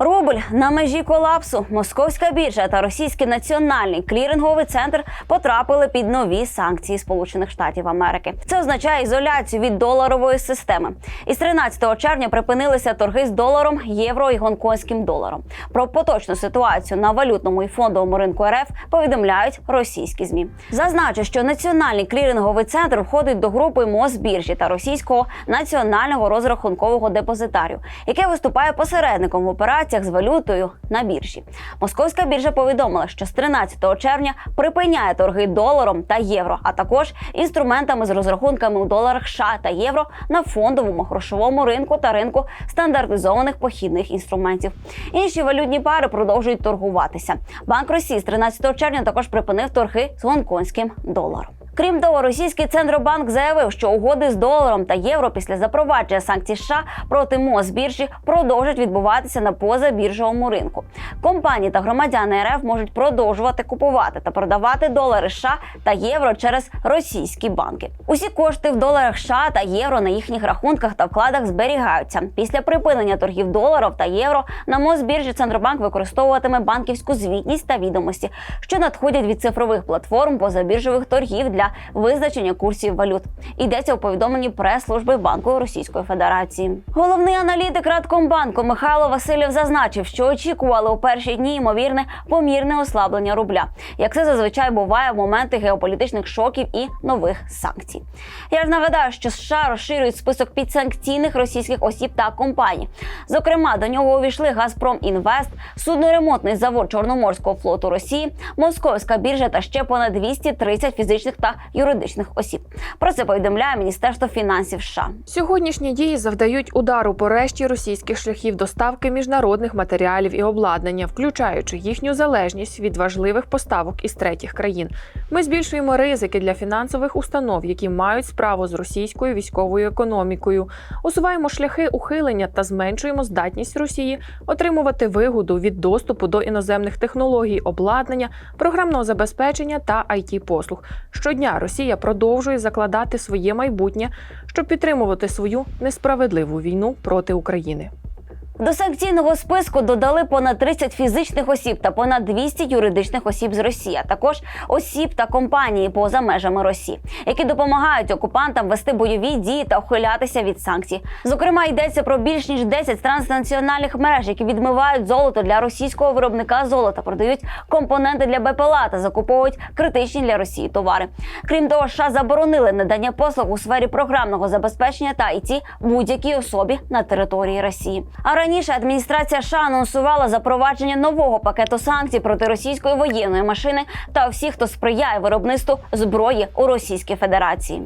Ром Рубль на межі колапсу. Московська біржа та російський національний кліринговий центр потрапили під нові санкції Сполучених Штатів Америки. Це означає ізоляцію від доларової системи. Із 13 червня припинилися торги з доларом, євро і гонконгським доларом. Про поточну ситуацію на валютному і фондовому ринку РФ повідомляють російські змі. Зазначу, що національний кліринговий центр входить до групи Мосбіржі та російського національного розрахункового депозитарію, яке виступає посередником в операціях з валютою на біржі. Московська біржа повідомила, що з 13 червня припиняє торги доларом та євро, а також інструментами з розрахунками у доларах США та євро на фондовому грошовому ринку та ринку стандартизованих похідних інструментів. Інші валютні пари продовжують торгуватися. Банк Росії з 13 червня також припинив торги з гонконгським доларом. Крім того, російський центробанк заявив, що угоди з доларом та євро після запровадження санкцій США проти Мосбіржі продовжать відбуватися на позабіржовому ринку. Компанії та громадяни РФ можуть продовжувати купувати та продавати долари США та євро через російські банки. Усі кошти в доларах США та євро на їхніх рахунках та вкладах зберігаються. Після припинення торгів доларів та євро на Мосбіржі Центробанк використовуватиме банківську звітність та відомості, що надходять від цифрових платформ позабіржових торгів для визначення курсів валют. Йдеться у повідомленні прес-служби Банку Російської Федерації. Головний аналітик Радкомбанку Михайло Васильєв зазначив, що очікували у перші дні ймовірне помірне ослаблення рубля, як це зазвичай буває в моменти геополітичних шоків і нових санкцій. Я ж нагадаю, що США розширюють список підсанкційних російських осіб та компаній. Зокрема, до нього увійшли Газпром Інвест, судноремонтний завод Чорноморського флоту Росії, Московська біржа та ще понад 230 фізичних та юридичних осіб. Про це повідомляє Міністерство фінансів США. Сьогоднішні дії завдають удару по решті російських шляхів доставки міжнародних матеріалів і обладнання, включаючи їхню залежність від важливих поставок із третіх країн. Ми збільшуємо ризики для фінансових установ, які мають справу з російською військовою економікою, усуваємо шляхи ухилення та зменшуємо здатність Росії отримувати вигоду від доступу до іноземних технологій, обладнання, програмного забезпечення та it послуг. Щодня Росія продовжує закладати своє майбутнє, щоб підтримувати свою несправедливу війну проти України. До санкційного списку додали понад 30 фізичних осіб та понад 200 юридичних осіб з Росії, а також осіб та компанії поза межами Росії, які допомагають окупантам вести бойові дії та ухилятися від санкцій. Зокрема, йдеться про більш ніж 10 транснаціональних мереж, які відмивають золото для російського виробника золота, продають компоненти для БПЛА та закуповують критичні для Росії товари. Крім того, США заборонили надання послуг у сфері програмного забезпечення та ІТ будь-якій особі на території Росії. А раніше адміністрація США анонсувала запровадження нового пакету санкцій проти російської воєнної машини та всіх, хто сприяє виробництву зброї у Російській Федерації.